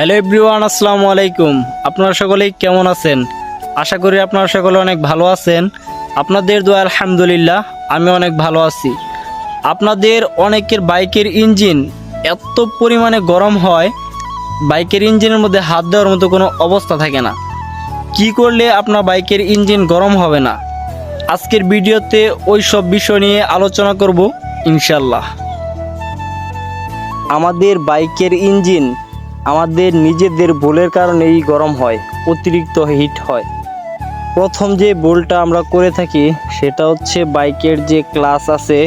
Hello everyone, আসসালামু আলাইকুম। আপনারা সকলেই কেমন আছেন? আশা করি আপনারা সকলে অনেক ভালো আছেন। আপনাদের দোয়া আলহামদুলিল্লাহ, আমি অনেক ভালো আছি। আপনাদের অনেকের বাইকের ইঞ্জিন এত পরিমাণে গরম হয়, বাইকের ইঞ্জিনের মধ্যে হাত দেওয়ার মতো কোনো অবস্থা থাকে না। কি করলে আপনার বাইকের ইঞ্জিন গরম হবে না? আজকের ভিডিওতে ওই সব বিষয় নিয়ে আলোচনা করব ইনশাল্লাহ আমাদের বাইকের ইঞ্জিন আমাদের নিজেদের ভুলের কারণেই গরম হয়, অতিরিক্ত হিট হয়। প্রথম যে ভুলটা আমরা করে থাকি, সেটা হচ্ছে বাইকের যে ক্লাস আছে,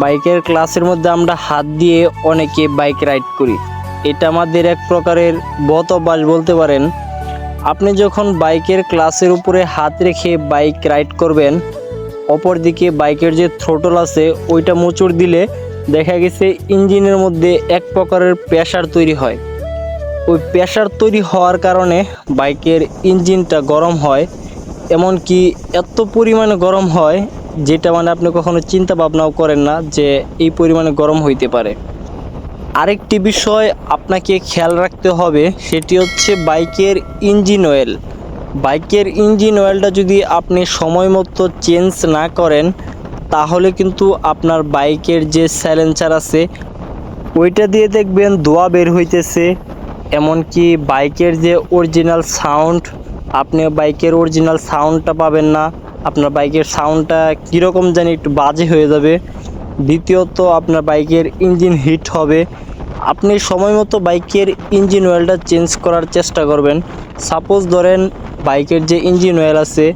বাইকের ক্লাসের মধ্যে আমরা হাত দিয়ে অনেকে বাইক রাইড করি। এটা আমাদের এক প্রকারের বত অভ্যাস বলতে পারেন। আপনি যখন বাইকের ক্লাসের উপরে হাত রেখে বাইক রাইড করবেন, অপরদিকে বাইকের যে থ্রোটল আছে, ওইটা মোচড় দিলে দেখা গেছে ইঞ্জিনের মধ্যে এক প্রকারের প্রেশার তৈরি হয়। ওই প্রেশার তৈরি হওয়ার কারণে বাইকের ইঞ্জিনটা গরম হয়, এমনকি এত পরিমাণে গরম হয়, যেটা মানে আপনি কখনো চিন্তা ভাবনাও করেন না যে এই পরিমাণে গরম হইতে পারে। আরেকটি বিষয় আপনাকে খেয়াল রাখতে হবে, সেটি হচ্ছে বাইকের ইঞ্জিন অয়েল। বাইকের ইঞ্জিন অয়েলটা যদি আপনি সময় মতো চেঞ্জ না করেন, তাহলে কিন্তু আপনার বাইকের যে স্যালেন্সার আছে, ওইটা দিয়ে দেখবেন ধোয়া বের হইতেছে এমনকি বাইকের যে অরিজিনাল সাউন্ড আপনি বাইকের অরিজিনাল সাউন্ডটা পাবেন না। আপনার বাইকের সাউন্ডটা কীরকম জানি একটু বাজে হয়ে যাবে। দ্বিতীয়ত, আপনার বাইকের ইঞ্জিন হিট হবে। আপনি সময় মতো বাইকের ইঞ্জিন অয়েলটা চেঞ্জ করার চেষ্টা করবেন। সাপোজ ধরেন বাইকের যে ইঞ্জিন অয়েল আছে,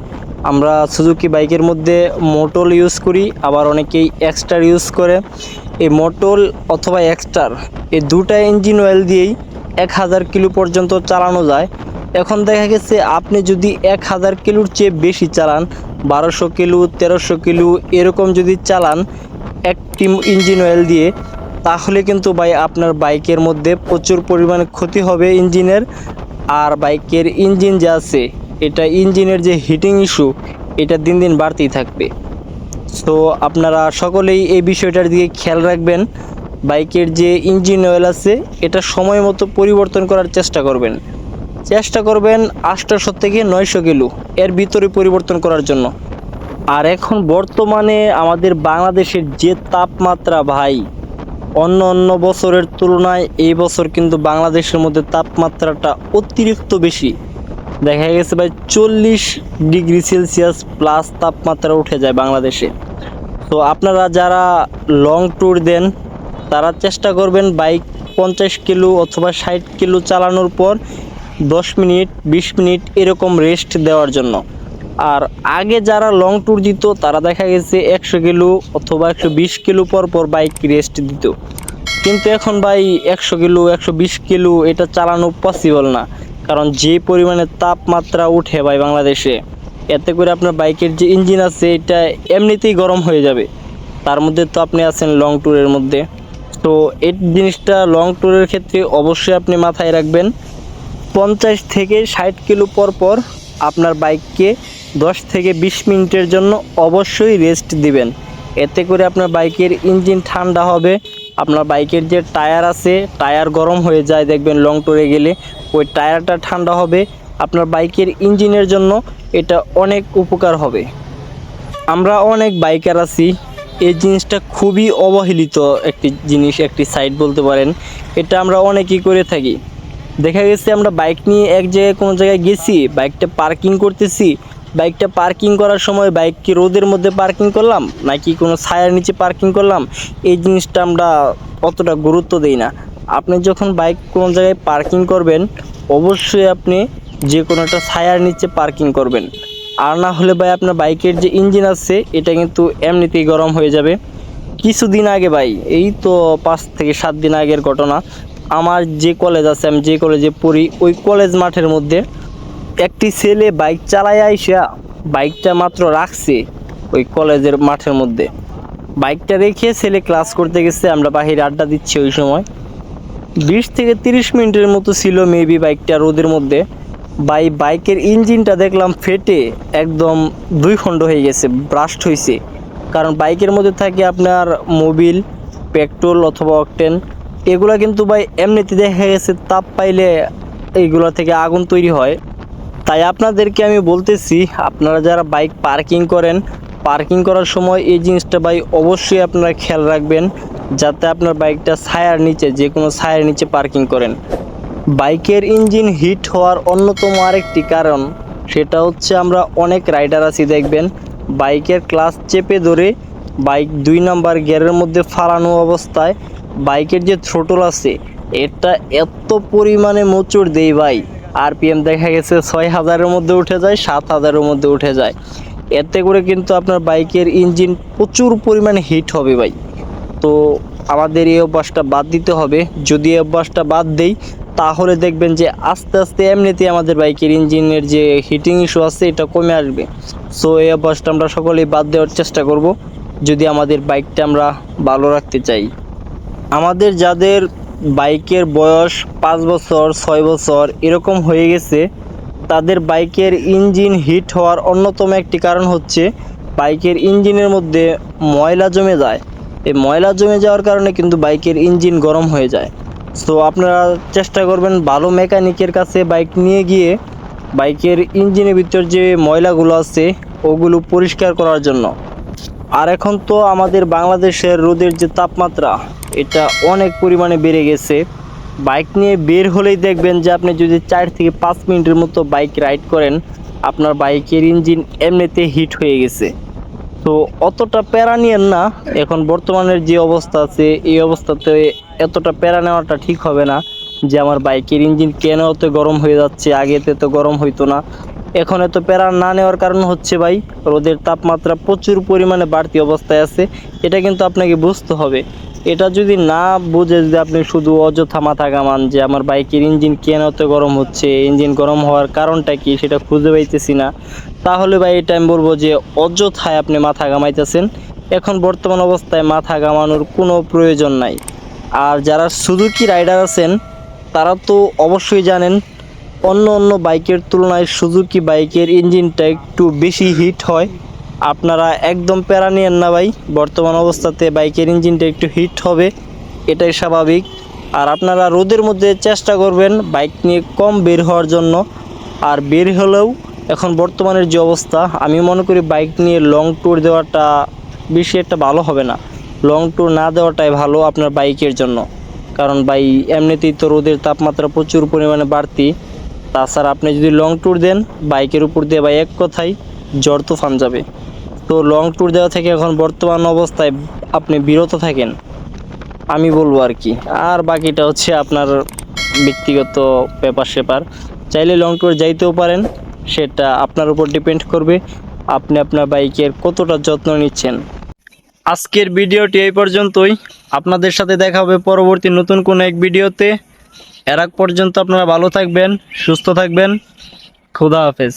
আমরা সুজুকি বাইকের মধ্যে মোটল ইউজ করি, আবার অনেকেই এক্সট্রার ইউজ করে। এই মোটল অথবা এক্সট্রার এই দুটা ইঞ্জিন অয়েল দিয়েই এক হাজার কিলো পর্যন্ত চালানো যায়। এখন দেখা গেছে আপনি যদি এক হাজার কিলোর চেয়ে বেশি চালান, বারোশো কিলো, তেরোশো কিলো, এরকম যদি চালান একটি ইঞ্জিন অয়েল দিয়ে, তাহলে কিন্তু ভাই আপনার বাইকের মধ্যে প্রচুর পরিমাণে ক্ষতি হবে ইঞ্জিনের। আর বাইকের ইঞ্জিন যে আছে, এটা ইঞ্জিনের যে হিটিং ইস্যু এটা দিন দিন বাড়তেই থাকবে। তো আপনারা সকলেই এই বিষয়টার দিকে খেয়াল রাখবেন। বাইকের যে ইঞ্জিন অয়েল আছে, এটা সময় মতো পরিবর্তন করার চেষ্টা করবেন। চেষ্টা করবেন আটশোশো থেকে নয়শো কিলো, এর ভিতরে পরিবর্তন করার জন্য। আর এখন বর্তমানে আমাদের বাংলাদেশের যে তাপমাত্রা ভাই, অন্য অন্য বছরের তুলনায় এই বছর কিন্তু বাংলাদেশের মধ্যে তাপমাত্রাটা অতিরিক্ত বেশি। দেখা গেছে ভাই চল্লিশ ডিগ্রি সেলসিয়াস প্লাস তাপমাত্রা উঠে যায় বাংলাদেশে। তো আপনারা যারা লং ট্যুর দেন তারা চেষ্টা করবেন বাইক পঞ্চাশ কিলো অথবা ষাট কিলো চালানোর পর দশ মিনিট, বিশ মিনিট এরকম রেস্ট দেওয়ার জন্য। আর আগে যারা লং ট্যুর দিত, তারা দেখা গেছে একশো কিলো অথবা একশো বিশ কিলো পর পর বাইক রেস্ট দিত। কিন্তু এখন ভাই একশো কিলো, একশো বিশ কিলো এটা চালানো পসিবল না। কারণ যে পরিমাণে তাপমাত্রা উঠে ভাই বাংলাদেশে, এতে করে আপনার বাইকের যে ইঞ্জিন আছে, এটা এমনিতেই গরম হয়ে যাবে। তার মধ্যে তো আপনি আছেন লং ট্যুরের মধ্যে। তো এই জিনিসটা লং ট্যুরের ক্ষেত্রে অবশ্যই আপনি মাথায় রাখবেন। পঞ্চাশ থেকে ষাট কিলো পর পর আপনার বাইককে দশ থেকে বিশ মিনিটের জন্য অবশ্যই রেস্ট দিবেন। এতে করে আপনার বাইকের ইঞ্জিন ঠান্ডা হবে। আপনার বাইকের যে টায়ার আছে টায়ার গরম হয়ে যায় দেখবেন লং ট্যুরে গেলে। ওই টায়ারটা ঠান্ডা হবে। আপনার বাইকের ইঞ্জিনের জন্য এটা অনেক উপকার হবে। আমরা অনেক বাইকার আছি। এই জিনিসটা খুবই অবহেলিত একটি জিনিস, একটি সাইড বলতে পারেন। এটা আমরা অনেকেই করে থাকি। দেখা গেছে আমরা বাইক নিয়ে এক জায়গায় কোনো জায়গায় গেছি বাইকটা পার্কিং করতেছি। বাইকটা পার্কিং করার সময় বাইক কি রোদের মধ্যে পার্কিং করলাম, নাকি কোনো ছায়ার নিচে পার্কিং করলাম? এই জিনিসটা আমরা অতটা গুরুত্ব দিই না। আপনি যখন বাইক কোনো জায়গায় পার্কিং করবেন, অবশ্যই আপনি যে কোনো একটা ছায়ার নিচে পার্কিং করবেন। আর না হলে ভাই আপনার বাইকের যে ইঞ্জিন আছে, এটা কিন্তু এমনিতেই গরম হয়ে যাবে। কিছুদিন আগে ভাই, এই তো পাঁচ থেকে সাত দিন আগের ঘটনা। আমার যে কলেজ আছে, আমি যে কলেজে পড়ি, ওই কলেজ মাঠের মধ্যে একটি ছেলে বাইক চালায় আইসা, বাইকটা মাত্র রাখছে ওই কলেজের মাঠের মধ্যে। বাইকটা রেখে ছেলে ক্লাস করতে গেছে, আমরা বাহিরে আড্ডা দিচ্ছি ওই সময়। বিশ থেকে তিরিশ মিনিটের মতো ছিল মেবি বাইকটা রোদের মধ্যে। বাই বাইকের ইঞ্জিনটা দেখলাম ফেটে একদম দুই খণ্ড হয়ে গেছে, ব্রাস্ট হয়েছে কারণ বাইকের মধ্যে থাকে আপনার মোবিল, পেট্রোল অথবা অকটেন। এগুলা কিন্তু ভাই এমনিতে দেখা গেছে তাপ পাইলে এইগুলো থেকে আগুন তৈরি হয়। তাই আপনাদেরকে আমি বলতেছি, আপনারা যারা বাইক পার্কিং করেন, পার্কিং করার সময় এই জিনিসটা ভাই অবশ্যই আপনারা খেয়াল রাখবেন, যাতে আপনার বাইকটা ছায়ার নিচে যে কোনো ছায়ার নিচে পার্কিং করেন। বাইকের ইঞ্জিন হিট হওয়ার অন্যতম আরেকটি কারণ, সেটা হচ্ছে আমরা অনেক রাইডার আছি, দেখবেন। বাইকের ক্লাস চেপে ধরে বাইক দুই নাম্বার গিয়ারের মধ্যে ফালানো অবস্থায় বাইকের যে থ্রোটল আছে, এটা এত পরিমাণে মোচড় দেই ভাই। আরপিএম দেখা গেছে ছয় হাজারের মধ্যে উঠে যায়, সাত হাজারের মধ্যে উঠে যায়। এতে করে কিন্তু আপনার বাইকের ইঞ্জিন প্রচুর পরিমাণে হিট হবে ভাই। তো আমাদের এই অভ্যাসটা বাদ দিতে হবে। যদি এই অভ্যাসটা বাদ দেই তাহলে দেখবেন যে আস্তে আস্তে এমনিতেই আমাদের বাইকের ইঞ্জিনের যে হিটিং ইস্যু আছে, এটা কমে আসবে। সো এই অভ্যাসটা আমরা সকলেই বাদ দেওয়ার চেষ্টা করব, যদি আমাদের বাইকটা আমরা ভালো রাখতে চাই। আমাদের যাদের বাইকের বয়স পাঁচ বছর, ছয় বছর এরকম হয়ে গেছে, তাদের বাইকের ইঞ্জিন হিট হওয়ার অন্যতম একটি কারণ হচ্ছে, বাইকের ইঞ্জিনের মধ্যে ময়লা জমে যায়। এই ময়লা জমে যাওয়ার কারণে কিন্তু বাইকের ইঞ্জিন গরম হয়ে যায়। সো আপনারা চেষ্টা করবেন ভালো মেকানিকের কাছে বাইক নিয়ে গিয়ে বাইকের ইঞ্জিনের ভিতর যে ময়লাগুলো আছে, ওগুলো পরিষ্কার করার জন্য। আর এখন তো আমাদের বাংলাদেশের রোদের যে তাপমাত্রা, এটা অনেক পরিমাণে বেড়ে গেছে। বাইক নিয়ে বের হলেই দেখবেন যে আপনি যদি চার থেকে পাঁচ মিনিটের মতো বাইক রাইড করেন, আপনার বাইকের ইঞ্জিন এমনিতে হিট হয়ে গেছে। তো অতটা প্যারা নিয়েন না। এখন বর্তমানের যে অবস্থা আছে, এই অবস্থাতে এতটা প্যারা নেওয়াটা ঠিক হবে না যে আমার বাইকের ইঞ্জিন কেন অত গরম হয়ে যাচ্ছে, আগেতে তো গরম হইতো না। এখন এত প্যারা না নেওয়ার কারণ হচ্ছে ভাই, রোদের তাপমাত্রা প্রচুর পরিমাণে বাড়তি অবস্থায় আছে। এটা কিন্তু আপনাকে বুঝতে হবে। এটা যদি না বুঝে যদি আপনি শুধু অযথা মাথা কামান যে আমার বাইকের ইঞ্জিন কেন এত গরম হচ্ছে, ইঞ্জিন গরম হওয়ার কারণটা কি, সেটা খুঁজে পাইতেছি না। তাহলে ভাই, এটা আমি বলব যে অযথায় আপনি মাথা ঘামাইতেছেন। এখন বর্তমান অবস্থায় মাথা ঘামানোর কোনো প্রয়োজন নাই। আর যারা সুজুকি রাইডার আছেন, তারা তো অবশ্যই জানেন, অন্য অন্য বাইকের তুলনায় সুজুকি বাইকের ইঞ্জিনটা একটু বেশি হিট হয়। আপনারা একদম প্যারা নিয়েন না ভাই, বর্তমান অবস্থাতে বাইকের ইঞ্জিনটা একটু হিট হবে, এটাই স্বাভাবিক। আর আপনারা রোদের মধ্যে চেষ্টা করবেন বাইক নিয়ে কম বের হওয়ার জন্য। আর বের হলেও এখন বর্তমানের যে অবস্থা, আমি মনে করি বাইক নিয়ে লং ট্যুর দেওয়াটা বেশি একটা ভালো হবে না। লং ট্যুর না দেওয়াটাই ভালো আপনার বাইকের জন্য। কারণ বাই এমনিতেই তো রোদের তাপমাত্রা প্রচুর পরিমাণে বাড়তি। তাছাড়া আপনি যদি লং ট্যুর দেন, বাইকের উপর দিয়ে বা এক কথাই জ্বর তুফান যাবে। তো লং ট্যুর দেওয়া থেকে এখন বর্তমান অবস্থায় আপনি বিরত থাকেন। আমি বলব আর কি। আর বাকিটা হচ্ছে আপনার ব্যক্তিগত পেপার সেপার চাইলে লং ট্যুর যাইতেও পারেন। সেটা আপনার উপর ডিপেন্ড করবে। আপনি আপনার বাইকের কতটা যত্ন নিচ্ছেন। আজকের ভিডিওটি এই পর্যন্তই। আপনাদের সাথে দেখা হবে পরবর্তী নতুন কোনো এক ভিডিওতে। এর পর্যন্ত আপনারা ভালো থাকবেন, সুস্থ থাকবেন। খুদা হাফেজ।